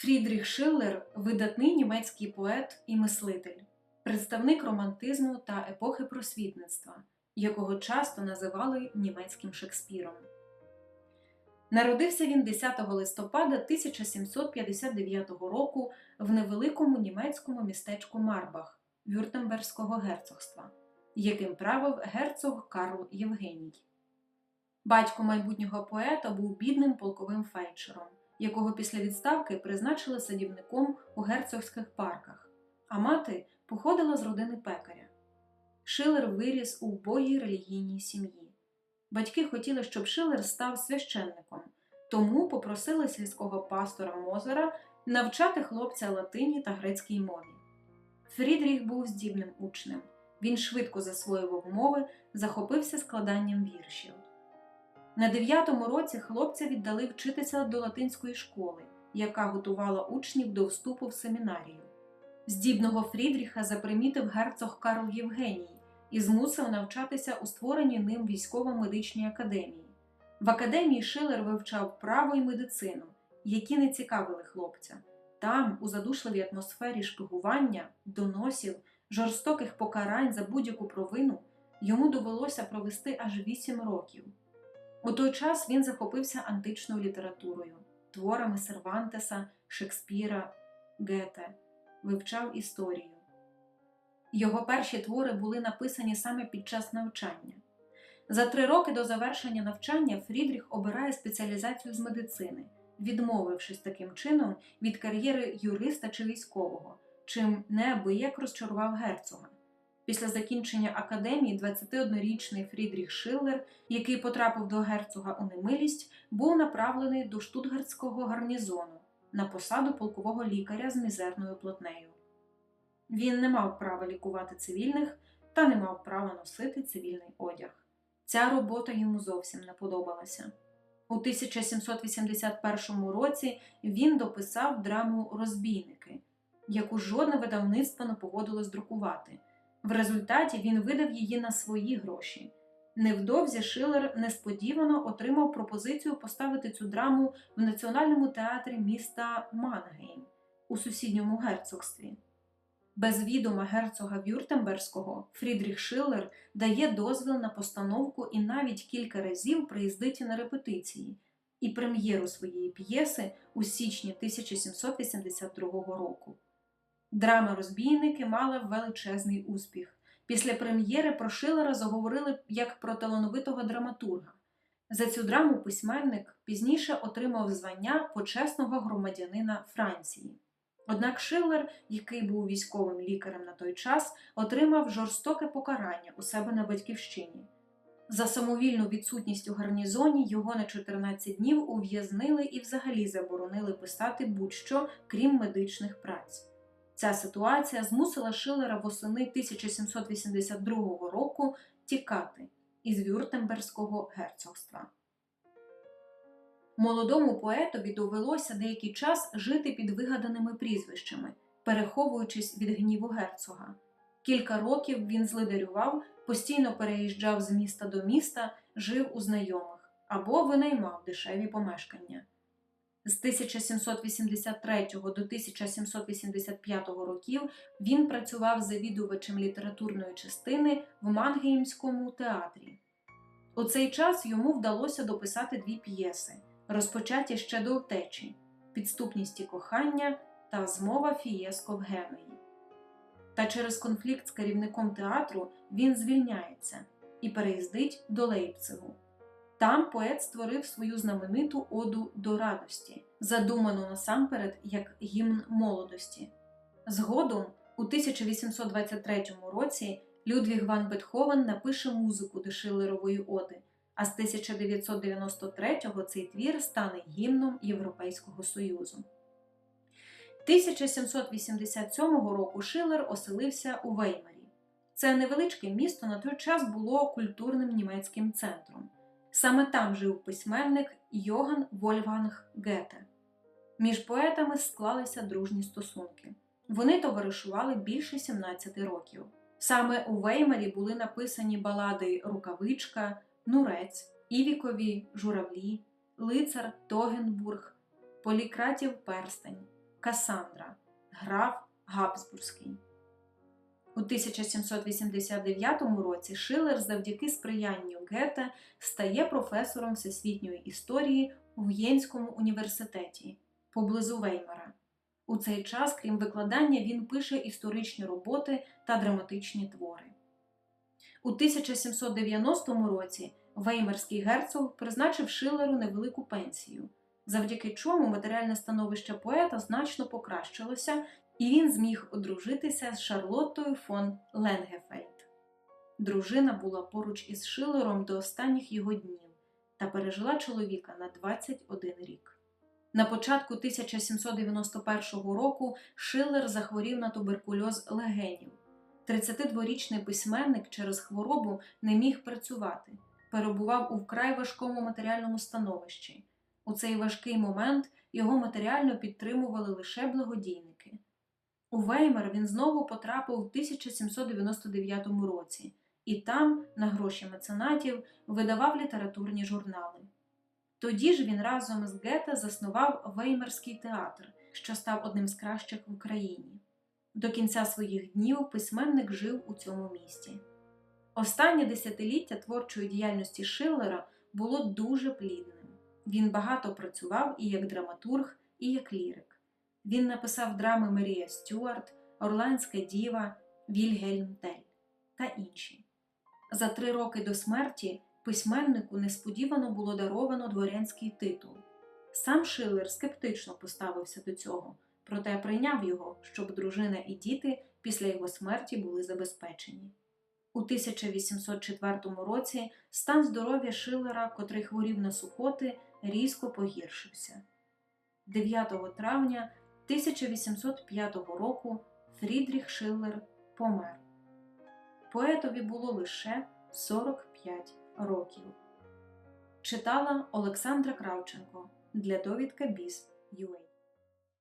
Фрідріх Шиллер видатний німецький поет і мислитель, представник романтизму та епохи просвітництва, якого часто називали німецьким Шекспіром. Народився він 10 листопада 1759 року в невеликому німецькому містечку Марбах Вюртемберзького герцогства, яким правив герцог Карл Євгеній. Батько майбутнього поета був бідним полковим фельдшером, якого після відставки призначили садівником у герцогських парках, а мати походила з родини пекаря. Шилер виріс у вбогій релігійній сім'ї. Батьки хотіли, щоб Шилер став священником, тому попросили сільського пастора Мозера навчати хлопця латині та грецькій мові. Фрідріх був здібним учнем. Він швидко засвоював мови, захопився складанням віршів. На дев'ятому році хлопця віддали вчитися до латинської школи, яка готувала учнів до вступу в семінарію. Здібного Фрідріха запримітив герцог Карл Євгеній і змусив навчатися у створеній ним військово-медичній академії. В академії Шилер вивчав право і медицину, які не цікавили хлопця. Там, у задушливій атмосфері шпигування, доносів, жорстоких покарань за будь-яку провину, йому довелося провести аж вісім років. У той час він захопився античною літературою, творами Сервантеса, Шекспіра, Гете, вивчав історію. Його перші твори були написані саме під час навчання. За три роки до завершення навчання Фрідріх обирає спеціалізацію з медицини, відмовившись таким чином від кар'єри юриста чи військового, чим неабияк розчарував герцога. Після закінчення академії 21-річний Фрідріх Шиллер, який потрапив до герцога у немилість, був направлений до штутгартського гарнізону на посаду полкового лікаря з мізерною плотнею. Він не мав права лікувати цивільних та не мав права носити цивільний одяг. Ця робота йому зовсім не подобалася. У 1781 році він дописав драму Розбійники, яку жодне видавництво не погодилось друкувати. В результаті він видав її на свої гроші. Невдовзі Шилер несподівано отримав пропозицію поставити цю драму в Національному театрі міста Мангейм у сусідньому герцогстві. Без відома герцога Вюртемберзького Фрідріх Шиллер дає дозвіл на постановку і навіть кілька разів приїздить на репетиції і прем'єру своєї п'єси у січні 1782 року. Драма Розбійники мала величезний успіх. Після прем'єри про Шилера заговорили як про талановитого драматурга. За цю драму письменник пізніше отримав звання почесного громадянина Франції. Однак Шиллер, який був військовим лікарем на той час, отримав жорстоке покарання у себе на батьківщині. За самовільну відсутність у гарнізоні його на 14 днів ув'язнили і взагалі заборонили писати будь-що, крім медичних праць. Ця ситуація змусила Шилера восени 1782 року тікати із Вюртемберзького герцогства. Молодому поетові довелося деякий час жити під вигаданими прізвищами, переховуючись від гніву герцога. Кілька років він злидарював, постійно переїжджав з міста до міста, жив у знайомих або винаймав дешеві помешкання. З 1783 до 1785 років він працював завідувачем літературної частини в Мангеймському театрі. У цей час йому вдалося дописати дві п'єси, розпочаті ще до втечі підступність і кохання та змова Фієско в Генуї. Та через конфлікт з керівником театру він звільняється і переїздить до Лейпцигу. Там поет створив свою знамениту оду до радості, задуману насамперед як гімн молодості. Згодом, у 1823 році, Людвіг Ван Бетховен напише музику до Шиллерової оди, а з 1993-го цей твір стане гімном Європейського Союзу. 1787 року Шиллер оселився у Веймарі. Це невеличке місто на той час було культурним німецьким центром. Саме там жив письменник Йоган Вольфганг Гете. Між поетами склалися дружні стосунки. Вони товаришували більше 17 років. Саме у Веймарі були написані балади Рукавичка, Нурець, Івікові, Журавлі, Лицар Тогенбург, Полікратів Перстень, Касандра, граф Габсбурзький. У 1789 році Шиллер завдяки сприянню Гете стає професором всесвітньої історії у В'єнському університеті поблизу Веймара. У цей час, крім викладання, він пише історичні роботи та драматичні твори. У 1790 році Веймарський герцог призначив Шиллеру невелику пенсію, завдяки чому матеріальне становище поета значно покращилося, і він зміг одружитися з Шарлоттою фон Ленгефельд. Дружина була поруч із Шиллером до останніх його днів та пережила чоловіка на 21 рік. На початку 1791 року Шиллер захворів на туберкульоз легенів. 32-річний письменник через хворобу не міг працювати, перебував у вкрай важкому матеріальному становищі. У цей важкий момент його матеріально підтримували лише благодійники. У Веймар він знову потрапив у 1799 році і там, на гроші меценатів, видавав літературні журнали. Тоді ж він разом з Гете заснував Веймарський театр, що став одним з кращих в Україні. До кінця своїх днів письменник жив у цьому місті. Останнє десятиліття творчої діяльності Шиллера було дуже плідним. Він багато працював і як драматург, і як лірик. Він написав драми Марія Стюарт, Орландська Діва, Вільгельм Тель та інші. За три роки до смерті письменнику несподівано було даровано дворянський титул. Сам Шиллер скептично поставився до цього, проте прийняв його, щоб дружина і діти після його смерті були забезпечені. У 1804 році стан здоров'я Шиллера, котрий хворів на сухоти, різко погіршився. 9 травня 1805 року Фрідріх Шиллер помер. Поетові було лише 45 років. Читала Олександра Кравченко для довідка Біз.UA